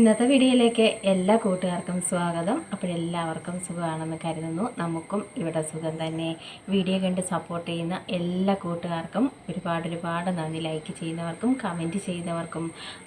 ഇന്നത്തെ വീഡിയോയിലേക്ക് എല്ലാ കൂട്ടുകാർക്കും സ്വാഗതം. അപ്പോഴെല്ലാവർക്കും സുഖമാണെന്ന് കരുതുന്നു. നമുക്കും ഇവിടെ സുഖം തന്നെ. വീഡിയോ കണ്ട് സപ്പോർട്ട് ചെയ്യുന്ന എല്ലാ കൂട്ടുകാർക്കും ഒരുപാട് ഒരുപാട് നന്ദി. ലൈക്ക് ചെയ്യുന്നവർക്കും കമന്റ് ചെയ്യുന്നവർക്കും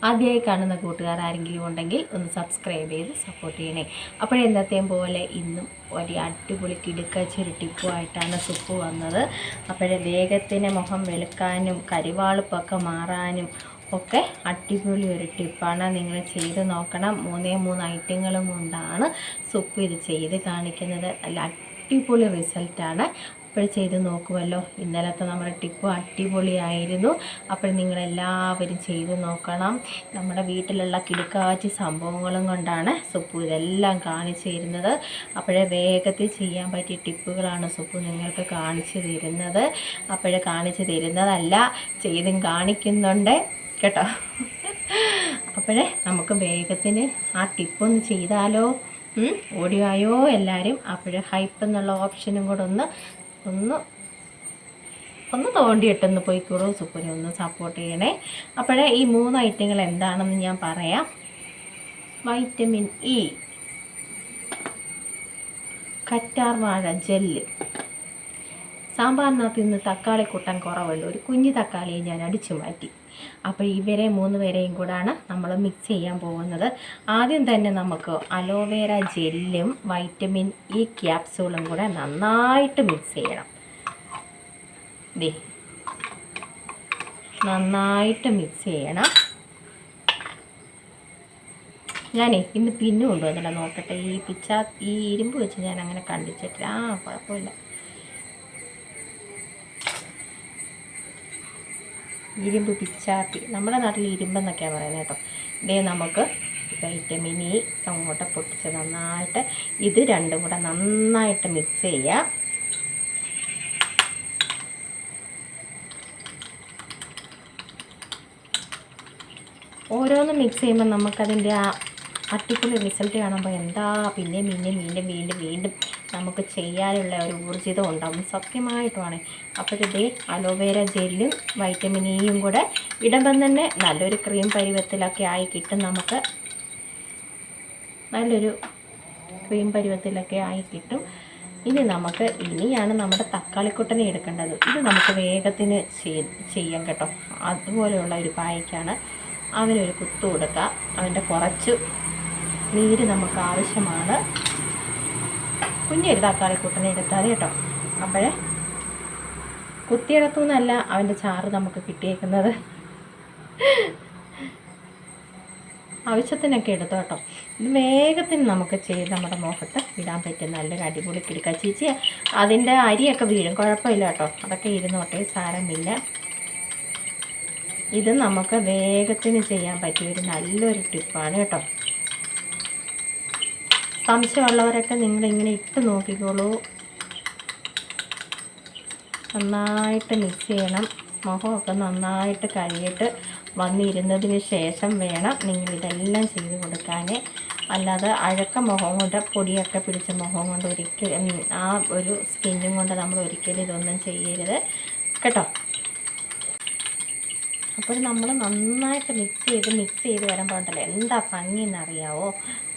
ആദ്യമായി കാണുന്ന കൂട്ടുകാർ ആരെങ്കിലും ഉണ്ടെങ്കിൽ ഒന്ന് സബ്സ്ക്രൈബ് ചെയ്ത് സപ്പോർട്ട് ചെയ്യണേ. അപ്പോഴെന്നത്തെയും പോലെ ഇന്നും ഒരു അടിപൊളി കിടുക്കച്ചൊരു ടിപ്പുമായിട്ടാണ് സുപ്പ് വന്നത്. അപ്പോഴേ വേഗത്തിന് മുഖം വെളുക്കാനും കരിവാളിപ്പൊക്കെ മാറാനും ഒക്കെ അടിപൊളി ഒരു ടിപ്പാണ്. നിങ്ങൾ ചെയ്ത് നോക്കണം. മൂന്നേ മൂന്ന് ഐറ്റങ്ങളും കൊണ്ടാണ് സുപ്പ് ഇത് ചെയ്ത് കാണിക്കുന്നത്. അല്ല അടിപൊളി റിസൾട്ടാണ് അപ്പോൾ ചെയ്ത് നോക്കുമല്ലോ ഇന്നലത്തെ നമ്മുടെ ടിപ്പ് അടിപൊളിയായിരുന്നു. അപ്പോൾ നിങ്ങളെല്ലാവരും ചെയ്ത് നോക്കണം. നമ്മുടെ വീട്ടിലുള്ള കിടുക്കാച്ചി സംഭവങ്ങളും കൊണ്ടാണ് സുപ്പ് ഇതെല്ലാം കാണിച്ചു തരുന്നത്. അപ്പോഴേ വേഗത്തിൽ ചെയ്യാൻ പറ്റിയ ടിപ്പുകളാണ് സുപ്പ് നിങ്ങൾക്ക് കാണിച്ചു തരുന്നത്. അപ്പോഴേ കാണിച്ചു തരുന്നതല്ല ചെയ്തും കാണിക്കുന്നുണ്ട്. കേട്ടോ. അപ്പോഴേ നമുക്ക് വേഗത്തിന് ആ ടിപ്പൊന്ന് ചെയ്താലോ? ഓടിയായോ എല്ലാവരും? അപ്പോഴേ ഹൈപ്പ് എന്നുള്ള ഓപ്ഷനും കൂടെ ഒന്ന് ഒന്ന് ഒന്ന് തോണ്ടിയിട്ടൊന്ന് പോയിക്കോളൂ സുപ്പിനെ ഒന്ന് സപ്പോർട്ട് ചെയ്യണേ. അപ്പോഴേ ഈ മൂന്ന് ഐറ്റങ്ങൾ എന്താണെന്ന് ഞാൻ പറയാം. വൈറ്റമിൻ ഇ കറ്റാർ വാഴ ജെല്ല് സാമ്പാറിനകത്ത് ഇന്ന് തക്കാളി കൂട്ടാൻ കുറവുള്ളൂ ഒരു കുഞ്ഞു തക്കാളിയെ ഞാൻ അടിച്ചു മാറ്റി. അപ്പോൾ ഇവരെ മൂന്ന് പേരെയും കൂടാണ് നമ്മൾ മിക്സ് ചെയ്യാൻ പോകുന്നത്. ആദ്യം തന്നെ നമുക്ക് അലോവേര ജെല്ലും വൈറ്റമിൻ ഇ ക്യാപ്സൂളും കൂടെ നന്നായിട്ട് മിക്സ് ചെയ്യണം. ദേ. നന്നായിട്ട് മിക്സ് ചെയ്യണം. ഞാനേ ഇന്ന് പിന്നു കൊണ്ടുവന്നില്ല നോക്കട്ടെ. ഈ പിച്ച ഈ ഇരുമ്പ് വെച്ച് ഞാൻ അങ്ങനെ കണ്ടിച്ചിട്ടില്ല. ആ കുഴപ്പമില്ല. ഇരുമ്പ് പിച്ചാത്തി. നമ്മുടെ നാട്ടിൽ ഇരുമ്പെന്നൊക്കെയാണ് പറയുന്നത് കേട്ടോ. ഇതേ നമുക്ക് വൈറ്റമിൻ ഇ അങ്ങോട്ട് പൊട്ടിച്ച് നന്നായിട്ട് ഇത് രണ്ടും കൂടെ നന്നായിട്ട് മിക്സ് ചെയ്യുക ഓരോന്നും മിക്സ് ചെയ്യുമ്പോൾ നമുക്കതിന്റെ ആ അടിപൊളി റിസൾട്ട് കാണുമ്പോൾ എന്താ പിന്നെ വീണ്ടും വീണ്ടും വീണ്ടും വീണ്ടും നമുക്ക് ചെയ്യാനുള്ള ഒരു ഊർജിതം ഉണ്ടാവും. സത്യമായിട്ടുമാണ്. അപ്പോൾ ഇതേ അലോവേര ജെല്ലും വൈറ്റമിൻ ഇയും കൂടെ ഇടുമ്പം തന്നെ നല്ലൊരു ക്രീം പരുവത്തിലൊക്കെ ആയി കിട്ടും നമുക്ക്. നല്ലൊരു ക്രീം പരുവത്തിലൊക്കെ ആയി കിട്ടും. ഇനി നമുക്ക് ഇനിയാണ് നമ്മുടെ തക്കാളിക്കുട്ടനെ എടുക്കേണ്ടത്. ഇത് നമുക്ക് വേഗത്തിന് ചെയ്യാം കേട്ടോ. അതുപോലെയുള്ള ഒരു പായക്കാണ്. അവനൊരു കുത്തു കൊടുക്കുക അവന്റെ കുറച്ച് നീര് നമുക്ക് ആവശ്യമാണ്. കുഞ്ഞൊരു തക്കാളി കൂട്ടനെ എടുത്താൽ കേട്ടോ. അപ്പോഴേ കുത്തിയിടത്തു നിന്നല്ല അവന്റെ ചാറ് നമുക്ക് കിട്ടിയേക്കുന്നത്. ആവശ്യത്തിനൊക്കെ എടുത്തു കേട്ടോ. ഇത് വേഗത്തിന് നമുക്ക് ചെയ്ത് നമ്മുടെ മുഖത്ത് ഇടാൻ പറ്റും നല്ലൊരു അടിപൊളി കിടക്കുക ചേച്ചി. അതിന്റെ അരിയൊക്കെ വീഴും. കുഴപ്പമില്ല കേട്ടോ. അതൊക്കെ ഇരുന്നോട്ടെ സാരമില്ല. ഇത് നമുക്ക് വേഗത്തിന് ചെയ്യാൻ പറ്റിയ ഒരു നല്ലൊരു ടിപ്പാണ് കേട്ടോ. സംശയമുള്ളവരൊക്കെ നിങ്ങളിങ്ങനെ ഇട്ട് നോക്കിക്കോളൂ. നന്നായിട്ട് മിക്സ് ചെയ്യണം. മുഖമൊക്കെ നന്നായിട്ട് കഴുകിയിട്ട് വന്നിരുന്നതിന് ശേഷം വേണം നിങ്ങൾ ഇതെല്ലാം ചെയ്ത് കൊടുക്കാൻ അല്ലാതെ അഴക്ക മുഖം കൊണ്ട് പൊടിയൊക്കെ പിടിച്ച മുഖം കൊണ്ട് ഒരിക്കലും ആ ഒരു സ്കിന്നും കൊണ്ട് നമ്മൾ ഒരിക്കലും ഇതൊന്നും ചെയ്യരുത്. കേട്ടോ? അപ്പോൾ നമ്മൾ നന്നായിട്ട് മിക്സ് ചെയ്ത് മിക്സ് ചെയ്ത് വരുമ്പോൾ ഉണ്ടല്ലോ എന്താ ഭംഗി എന്നറിയാവോ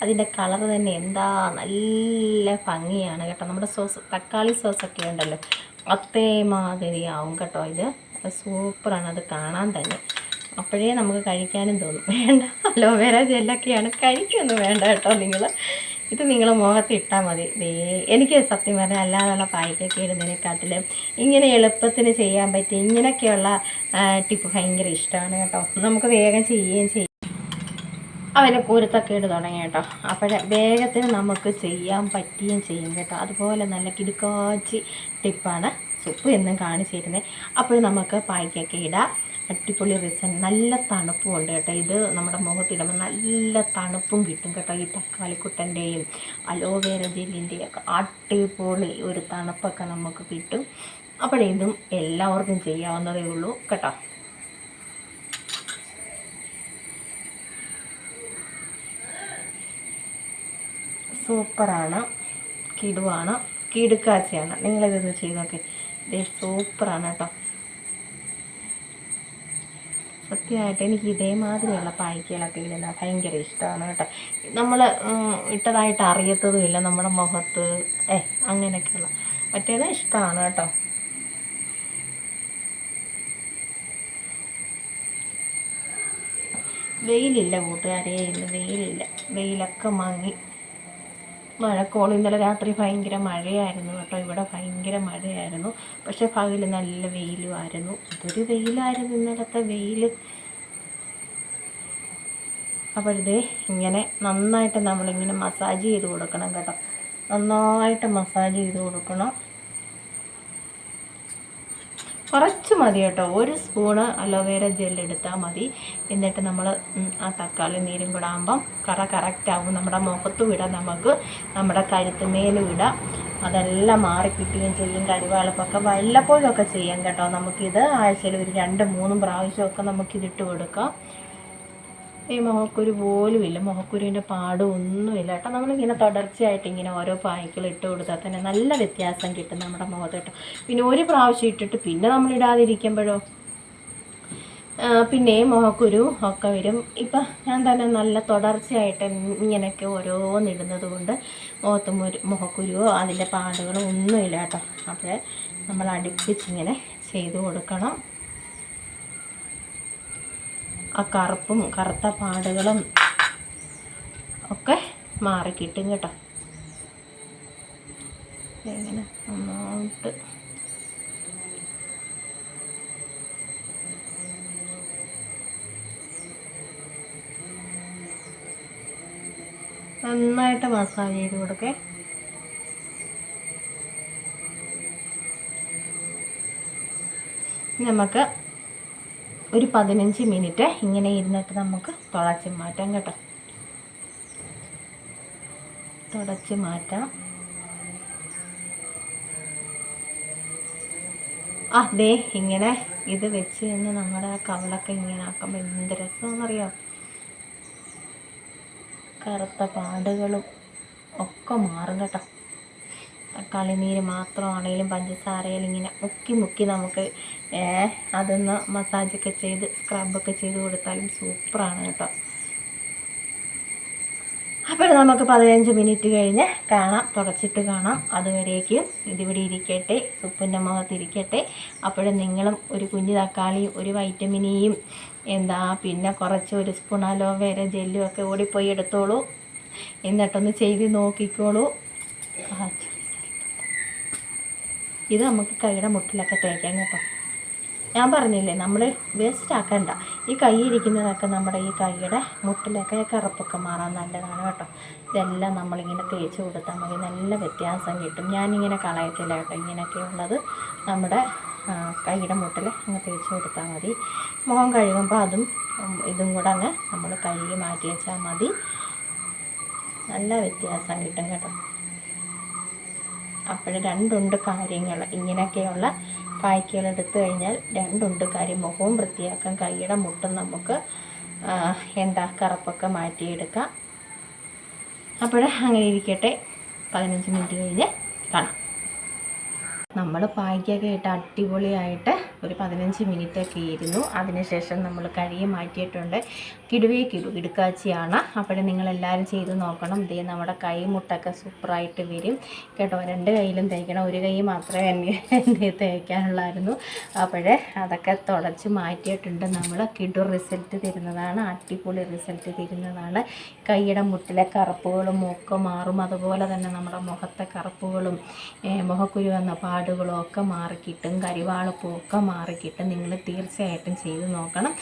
അതിന്റെ കളർ തന്നെ എന്താ? നല്ല ഭംഗിയാണ് കേട്ടോ. നമ്മുടെ സോസ് തക്കാളി സോസൊക്കെ ഉണ്ടല്ലോ. അതേമാതിരി ആവും കേട്ടോ ഇത്. സൂപ്പറാണ്. അത് കാണാൻ തന്നെ. അപ്പോഴേ നമുക്ക് കഴിക്കാനും തോന്നും. വേണ്ട. അലോവേര ജെല്ലൊക്കെയാണ് കഴിക്കൊന്നും വേണ്ട കേട്ടോ നിങ്ങൾ ഇത് നിങ്ങൾ മുഖത്ത് ഇട്ടാൽ മതി. എനിക്ക് സത്യം പറഞ്ഞാൽ അല്ലാതെയുള്ള പായ്ക്കൊക്കെ ഇടുന്നതിനെക്കാട്ടിലും ഇങ്ങനെ എളുപ്പത്തിന് ചെയ്യാൻ പറ്റിയ ഇങ്ങനെയൊക്കെയുള്ള ടിപ്പ് ഭയങ്കര ഇഷ്ടമാണ് കേട്ടോ. നമുക്ക് വേഗം ചെയ്യുകയും ചെയ്യും. അവരെ കുരുത്തൊക്കെ ഇട്ട് തുടങ്ങി കേട്ടോ. അപ്പോൾ വേഗത്തിന് നമുക്ക് ചെയ്യാൻ പറ്റുകയും ചെയ്യും കേട്ടോ. അതുപോലെ നല്ല കിടുക്കാച്ചി ടിപ്പാണ് സുപ്പ് എന്നും കാണിച്ചിരുന്നത് അപ്പോൾ നമുക്ക് പായ്ക്കൊക്കെ ഇടാം. അടിപൊളി റീസൺ നല്ല തണുപ്പും ഉണ്ട് കേട്ടോ. ഇത് നമ്മുടെ മുഖത്തിടുമ്പോൾ നല്ല തണുപ്പും കിട്ടും കേട്ടോ. ഈ തക്കാളിക്കുട്ടന്റെയും അലോവേര ജെല്ലിന്റെയും ഒക്കെ അടിപൊളി ഒരു തണുപ്പൊക്കെ നമുക്ക് കിട്ടും. അപ്പോൾ ഇതും എല്ലാവർക്കും ചെയ്യാവുന്നതേ ഉള്ളൂ കേട്ടോ. സൂപ്പറാണ്. കിടുവാണ്. കിടുക്കാച്ചയാണ്. നിങ്ങളിതൊന്ന് ചെയ്ത് നോക്കി. സൂപ്പറാണ് കേട്ടോ. സത്യമായിട്ട് എനിക്ക് ഇതേമാതിരിയുള്ള പായ്ക്കുകളൊക്കെ ഇടുന്നത് ഭയങ്കര ഇഷ്ടമാണ് കേട്ടോ. നമ്മൾ ഇട്ടതായിട്ട് അറിയത്തതുമില്ല നമ്മുടെ മുഖത്ത്. ഏ അങ്ങനെയൊക്കെയുള്ള. മറ്റേത് ഇഷ്ടമാണ് കേട്ടോ. വെയിലില്ല കൂട്ടുകാരെ ഇന്ന് വെയിലില്ല. വെയിലൊക്കെ മങ്ങി. മഴക്കോൾ ഇന്നലെ രാത്രി ഭയങ്കര മഴയായിരുന്നു കേട്ടോ. ഇവിടെ ഭയങ്കര മഴയായിരുന്നു. പക്ഷെ പകൽ നല്ല വെയിലുമായിരുന്നു. അതൊരു വെയിലായിരുന്നു ഇന്നലത്തെ വെയിൽ അപ്പോഴേ ഇങ്ങനെ നന്നായിട്ട് നമ്മളിങ്ങനെ മസാജ് ചെയ്ത് കൊടുക്കണം കേട്ടോ. നന്നായിട്ട് മസാജ് ചെയ്ത് കൊടുക്കണം. കുറച്ച് മതി കേട്ടോ. ഒരു സ്പൂണ് അലോവേര ജെൽ എടുത്താൽ മതി. എന്നിട്ട് നമ്മൾ ആ തക്കാളി നീരും കൂടെ ആകുമ്പം കറ കറക്റ്റ് ആവും. നമ്മുടെ മുഖത്തും ഇടാം നമുക്ക് നമ്മുടെ കഴുത്തുമേലും ഇടാം അതെല്ലാം മാറി കിട്ടുകയും ചെയ്യും. കരുവാളപ്പൊക്കെ വല്ലപ്പോഴൊക്കെ ചെയ്യാം കേട്ടോ. നമുക്കിത് ആഴ്ചയിൽ ഒരു രണ്ട് മൂന്നും പ്രാവശ്യമൊക്കെ നമുക്കിതിട്ട് കൊടുക്കാം. ഈ മുഖക്കുരു പോലും ഇല്ല. മുഖക്കുരുവിന്റെ പാടും ഒന്നുമില്ല കേട്ടോ നമ്മളിങ്ങനെ തുടർച്ചയായിട്ട് ഇങ്ങനെ ഓരോ പായ്ക്കൾ ഇട്ട് കൊടുത്താൽ തന്നെ നല്ല വ്യത്യാസം കിട്ടും നമ്മുടെ മുഖത്ത് കേട്ടോ. പിന്നെ ഒരു പ്രാവശ്യം ഇട്ടിട്ട് പിന്നെ നമ്മൾ ഇടാതിരിക്കുമ്പോഴോ? പിന്നെ മുഖക്കുരു ഒക്കെ വരും. ഇപ്പം ഞാൻ തന്നെ നല്ല തുടർച്ചയായിട്ട് ഇങ്ങനെയൊക്കെ ഓരോന്നിടുന്നത് കൊണ്ട് മുഖത്ത് ഒരു മുഖക്കുരുവോ അതിന്റെ പാടുകളോ ഒന്നുമില്ല കേട്ടോ. അപ്പോൾ നമ്മൾ അടുപ്പിച്ചിങ്ങനെ ചെയ്ത് കൊടുക്കണം. ആ കറുപ്പും കറുത്ത പാടുകളും ഒക്കെ മാറി കിട്ടും. ഇങ്ങനെ നന്നായിട്ട് നന്നായിട്ട് മസാജ് ചെയ്ത് കൊടുക്കേ. നമുക്ക് ഒരു പതിനഞ്ച് മിനിറ്റ് ഇങ്ങനെ ഇരുന്നിട്ട് നമുക്ക് തുളച്ച് മാറ്റാം കേട്ടോ. തുടച്ച് മാറ്റാം. ആ ദേ ഇങ്ങനെ ഇത് വെച്ച് കഴിഞ്ഞ് നമ്മുടെ കവളൊക്കെ ഇങ്ങനെ ആക്കുമ്പോൾ എന്ത് രസമാണെന്നറിയോ? കറുത്ത പാടുകളും ഒക്കെ മാറും കേട്ടോ. തക്കാളി നീര് മാത്രമാണെങ്കിലും പഞ്ചസാരയിൽ ഇങ്ങനെ മുക്കി മുക്കി നമുക്ക് അതൊന്ന് മസാജൊക്കെ ചെയ്ത് സ്ക്രബൊക്കെ ചെയ്ത് കൊടുത്താലും സൂപ്പറാണ് കേട്ടോ. അപ്പോൾ നമുക്ക് പതിനഞ്ച് മിനിറ്റ് കഴിഞ്ഞ് കാണാം തുടച്ചിട്ട് കാണാം. അതുവരേക്കും ഇതിവിടെ ഇരിക്കട്ടെ സുപ്പിന്റെ മുഖത്ത് ഇരിക്കട്ടെ. അപ്പോഴും നിങ്ങളും ഒരു കുഞ്ഞു തക്കാളിയും ഒരു വൈറ്റമിനിയും എന്താ പിന്നെ കുറച്ച് ഒരു സ്പൂൺ അലോവേര ജെല്ലും ഒക്കെ ഓടിപ്പോയി എടുത്തോളൂ. എന്നിട്ടൊന്ന് ചെയ്ത് നോക്കിക്കോളൂ. ഇത് നമുക്ക് കൈയുടെ മുട്ടിലൊക്കെ തേക്കാം കേട്ടോ. ഞാൻ പറഞ്ഞില്ലേ നമ്മൾ വേസ്റ്റ് ആക്കണ്ട. ഈ കൈ ഇരിക്കുന്നതൊക്കെ നമ്മുടെ ഈ കൈയുടെ മുട്ടിലൊക്കെ കറുപ്പൊക്കെ മാറാൻ നല്ലതാണ് കേട്ടോ. ഇതെല്ലാം നമ്മളിങ്ങനെ തേച്ച് കൊടുത്താൽ മതി. നല്ല വ്യത്യാസം കിട്ടും. ഞാനിങ്ങനെ കളയത്തില്ല കേട്ടോ. ഇങ്ങനെയൊക്കെ ഉള്ളത് നമ്മുടെ കൈയുടെ മുട്ടിൽ അങ്ങ് തേച്ച് കൊടുത്താൽ മതി. മുഖം കഴുകുമ്പോൾ അതും ഇതും കൂടെ അങ്ങ് നമ്മൾ കഴുകി മാറ്റി വെച്ചാൽ മതി. നല്ല വ്യത്യാസം കിട്ടും കേട്ടോ. അപ്പോൾ രണ്ടുണ്ട് കാര്യങ്ങൾ. ഇങ്ങനെയൊക്കെയുള്ള പായ്ക്കുകൾ എടുത്തു കഴിഞ്ഞാൽ രണ്ടുണ്ട് കാര്യം. മുഖവും വൃത്തിയാക്കാം കൈയുടെ മുട്ടും നമുക്ക് എന്താ കറുപ്പൊക്കെ മാറ്റിയെടുക്കാം. അപ്പോൾ അങ്ങനെ ഇരിക്കട്ടെ. പതിനഞ്ച് മിനിറ്റ് കഴിഞ്ഞ് കാണാം. നമ്മൾ പായ്ക്കൊക്കെ ഇട്ട് അടിപൊളിയായിട്ട് ഒരു പതിനഞ്ച് മിനിറ്റ് ഒക്കെ ഇരുന്നു. അതിനുശേഷം നമ്മൾ കഴുകി മാറ്റിയിട്ടുണ്ട്. കിടുവേ കിടു ഇടുക്കാച്ചിയാണ് അപ്പോൾ നിങ്ങളെല്ലാവരും ചെയ്ത് നോക്കണം. ഇതേ നമ്മുടെ കൈമുട്ടൊക്കെ സൂപ്പറായിട്ട് വരും. കേട്ടോ രണ്ട് കൈയിലും തേക്കണം. ഒരു കൈ മാത്രമേ എന്നെ തേക്കാനുള്ളായിരുന്നു. അപ്പോഴേ അതൊക്കെ തുടച്ച് മാറ്റിയിട്ടുണ്ട് നമ്മൾ. കിടു റിസൾട്ട് തരുന്നതാണ്. അടിപൊളി റിസൾട്ട് തരുന്നതാണ്. കൈയുടെ മുട്ടിലെ കറുപ്പുകളും ഒക്കെ മാറും. അതുപോലെ തന്നെ നമ്മുടെ മുഖത്തെ കറുപ്പുകളും മുഖക്കുരു വന്ന പാടുകളും ഒക്കെ മാറിക്കിട്ടും കരിവാളപ്പും ഒക്കെ മാറിക്കിട്ടും. നിങ്ങൾ തീർച്ചയായിട്ടും ചെയ്ത് നോക്കണം.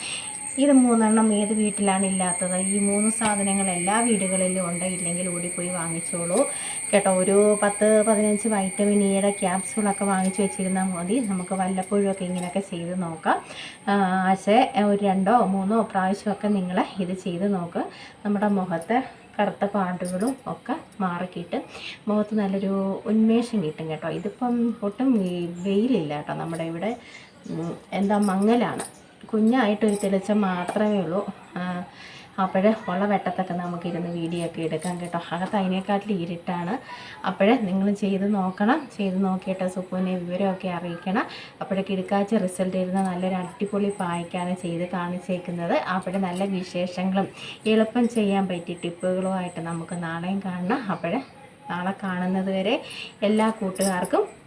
ഇത് മൂന്നെണ്ണം ഏത് വീട്ടിലാണ് ഇല്ലാത്തത്? ഈ മൂന്ന് സാധനങ്ങൾ എല്ലാ വീടുകളിലും ഉണ്ട്. ഇല്ലെങ്കിൽ ഓടിപ്പോയി വാങ്ങിച്ചോളൂ. കേട്ടോ ഒരു പത്ത് പതിനഞ്ച് വൈറ്റമിൻ ഇയുടെ ക്യാപ്സൂളൊക്കെ വാങ്ങിച്ച് വെച്ചിരുന്നാൽ മതി. നമുക്ക് വല്ലപ്പോഴും ഒക്കെ ഇങ്ങനെയൊക്കെ ചെയ്ത് നോക്കാം. പക്ഷേ ഒരു രണ്ടോ മൂന്നോ പ്രാവശ്യമൊക്കെ നിങ്ങൾ ഇത് ചെയ്ത് നോക്ക്. നമ്മുടെ മുഖത്ത് കറുത്ത പാടുകളും ഒക്കെ മാറിക്കിട്ടും. മുഖത്ത് നല്ലൊരു ഉന്മേഷം കിട്ടും കേട്ടോ. ഇതിപ്പം ഒട്ടും വെയിലില്ല കേട്ടോ. നമ്മുടെ ഇവിടെ എന്താ മങ്ങലാണ്. കുഞ്ഞായിട്ടൊരു തെളിച്ചം മാത്രമേ ഉള്ളൂ. അപ്പോഴേ ഉള്ള വെട്ടത്തൊക്കെ നമുക്കിരുന്ന് വീഡിയോ ഒക്കെ എടുക്കാം കേട്ടോ. അകത്ത് അതിനേക്കാട്ടിൽ ഇരുട്ടാണ്. അപ്പോഴേ നിങ്ങൾ ചെയ്ത് നോക്കണം. ചെയ്ത് നോക്കിയിട്ട് സുപ്പുവിനെ വിവരമൊക്കെ അറിയിക്കണം. അപ്പോഴേ കിടക്കാച്ച റിസൾട്ട് ഇരുന്ന നല്ലൊരു അടിപൊളി പായ്ക്കാണ് ചെയ്ത് കാണിച്ചേക്കുന്നത്. അപ്പോഴേ നല്ല വിശേഷങ്ങളും എളുപ്പം ചെയ്യാൻ പറ്റിയ ടിപ്പുകളുമായിട്ട് നമുക്ക് നാളെയും കാണണം. അപ്പോഴേ നാളെ കാണുന്നത് വരെ എല്ലാ കൂട്ടുകാർക്കും